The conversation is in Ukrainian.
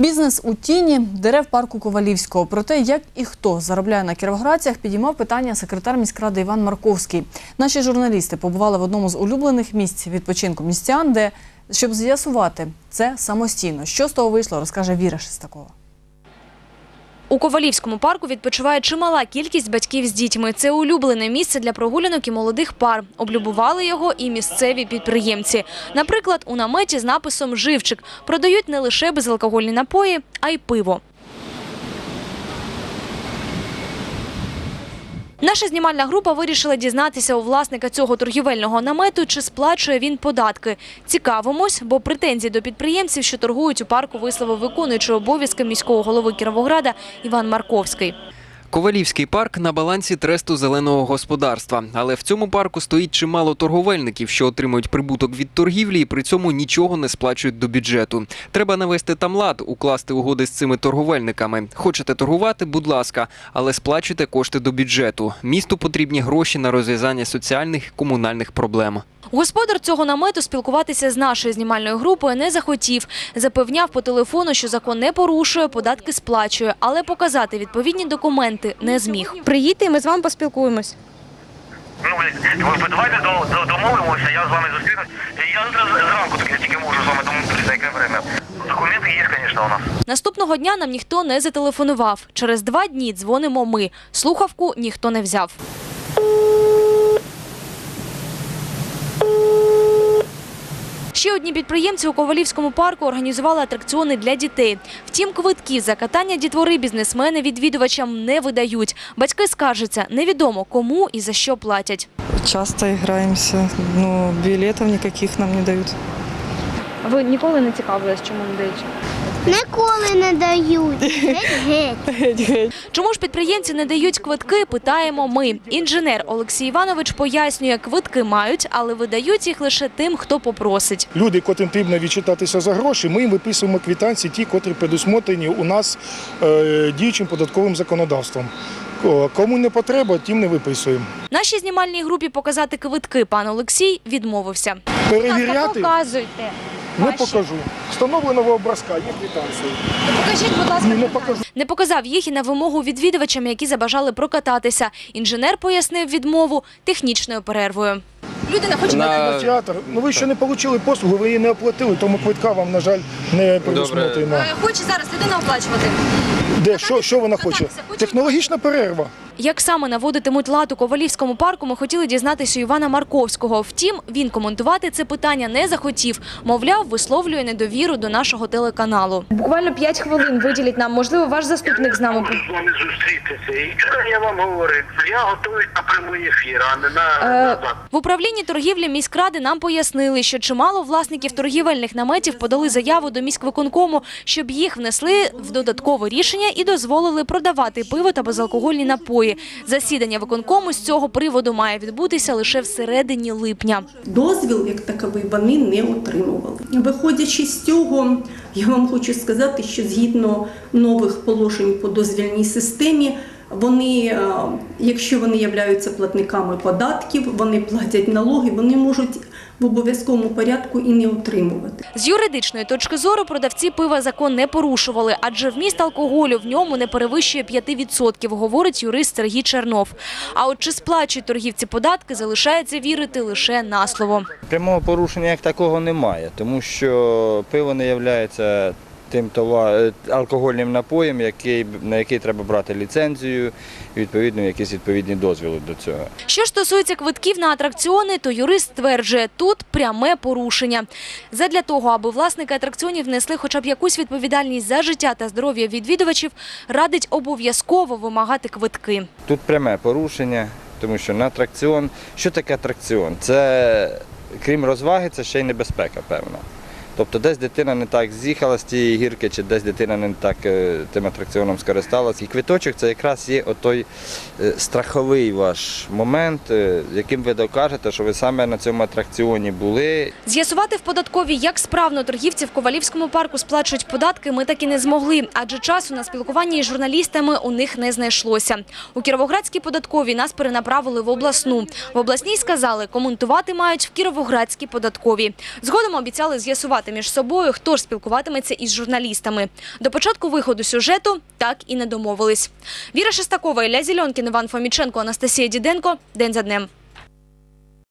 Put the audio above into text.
Бізнес у тіні дерев парку Ковалівського. Про те, як і хто заробляє на кіровоградцях, підіймав питання секретар міськради Іван Марковський. Наші журналісти побували в одному з улюблених місць відпочинку містян, де щоб з'ясувати це самостійно. Що з того вийшло, розкаже Віра Шестакова. У Ковалівському парку відпочиває чимала кількість батьків з дітьми. Це улюблене місце для прогулянок і молодих пар. Облюбували його і місцеві підприємці. Наприклад, у наметі з написом «Живчик» продають не лише безалкогольні напої, а й пиво. Наша знімальна група вирішила дізнатися у власника цього торгівельного намету, чи сплачує він податки. Цікавимось, бо претензії до підприємців, що торгують у парку, висловив виконуючий обов'язки міського голови Кіровограда Іван Марковський. Ковалівський парк на балансі тресту зеленого господарства, але в цьому парку стоїть чимало торговельників, що отримують прибуток від торгівлі і при цьому нічого не сплачують до бюджету. Треба навести там лад, укласти угоди з цими торговельниками. Хочете торгувати, будь ласка, але сплачуйте кошти до бюджету. Місту потрібні гроші на розв'язання соціальних і комунальних проблем. Господар цього намету спілкуватися з нашою знімальною групою не захотів. Запевняв по телефону, що закон не порушує, податки сплачує, але показати відповідні документи не зміг. Приїдьте, і ми з вами поспілкуємось. Ну, ви давайте до, до, домовимося, я з вами зустрінусь. Я зранку таки тільки можу з вами домовитися, за яке время. Документи є, звісно, у нас. Наступного дня нам ніхто не зателефонував. Через два дні дзвонимо ми. Слухавку ніхто не взяв. Ще одні підприємці у Ковалівському парку організували атракціони для дітей. Втім, квитків за катання дітвори бізнесмени відвідувачам не видають. Батьки скаржаться, невідомо кому і за що платять. Часто граємося, но білетів ніяких нам не дають. Ви ніколи не цікавились, чому не дають? Ніколи не дають. Геть-геть. Чому ж підприємці не дають квитки, питаємо ми. Інженер Олексій Іванович пояснює, квитки мають, але видають їх лише тим, хто попросить. Люди, котрим потрібно відчитатися за гроші, ми їм виписуємо квитанції, ті, котрі предусмотрені у нас е, діючим податковим законодавством. Кому не потреба, тим не виписуємо. Нашій знімальній групі показати квитки пан Олексій відмовився. Перевіряти Показуйте. Не покажу. Встановленого образка є квитанції. Покажіть, будь ласка. Ні, не покажу. Не показав їх і на вимогу відвідувачам, які забажали прокататися. Інженер пояснив відмову технічною перервою. Люди не хочуть На театр. Ну ви ще не отримали послугу, ви її не оплатили, тому квитка вам, на жаль, не предусмотрено. Хоче зараз людина оплачувати. Де що, що вона хоче? Хоче? Технологічна перерва. Як саме наводитимуть лад у Ковалівському парку, ми хотіли дізнатися Івана Марковського. Втім, він коментувати це питання не захотів. Мовляв, висловлює недовіру до нашого телеканалу. Буквально 5 хвилин виділіть нам. Можливо, ваш заступник з нами. З вами зустрітися. І я вам говорив, я готовий на прямий ефір, а не на Е. В управлінні торгівлі міськради нам пояснили, що чимало власників торгівельних наметів подали заяву до міськвиконкому, щоб їх внесли в додаткове рішення і дозволили продавати пиво та безалкогольні напої. Засідання виконкому з цього приводу має відбутися лише всередині липня. Дозвіл як таковий вони не отримували. Виходячи з цього, я вам хочу сказати, що згідно нових положень по дозвільній системі, вони, е, якщо вони являються платниками податків, вони платять налоги, вони можуть в обов'язковому порядку і не отримувати. З юридичної точки зору продавці пива закон не порушували, адже вміст алкоголю в ньому не перевищує 5%, говорить юрист Сергій Чернов. А от чи сплачують торгівці податки, залишається вірити лише на слово. Прямого порушення як такого немає, тому що пиво не є тим товар, алкогольним напоєм, який, на який треба брати ліцензію відповідно якісь відповідні дозвіли до цього. Що ж стосується квитків на атракціони, то юрист стверджує, тут пряме порушення. Задля того, аби власники атракціонів несли хоча б якусь відповідальність за життя та здоров'я відвідувачів, радить обов'язково вимагати квитки. Тут пряме порушення, тому що на атракціон, що таке атракціон? Це крім розваги, це ще й небезпека, певна. Тобто десь дитина не так з'їхала з тієї гірки, чи десь дитина не так е, тим атракціоном скористалась. І квиточок це якраз є отой е, страховий ваш момент, е, яким ви докажете, що ви саме на цьому атракціоні були З'ясувати в податковій, як справно торгівці в Ковалівському парку сплачують податки, ми так і не змогли, адже часу на спілкування із журналістами у них не знайшлося. У Кіровоградській податковій нас перенаправили в обласну. В обласній сказали, коментувати мають в Кіровоградській податковій. Згодом обіцяли з'ясувати обирати між собою, хто ж спілкуватиметься із журналістами. До початку виходу сюжету так і не домовились. Віра Шестакова, Ілля Зільонкін, Іван Фоміченко, Анастасія Діденко. День за днем.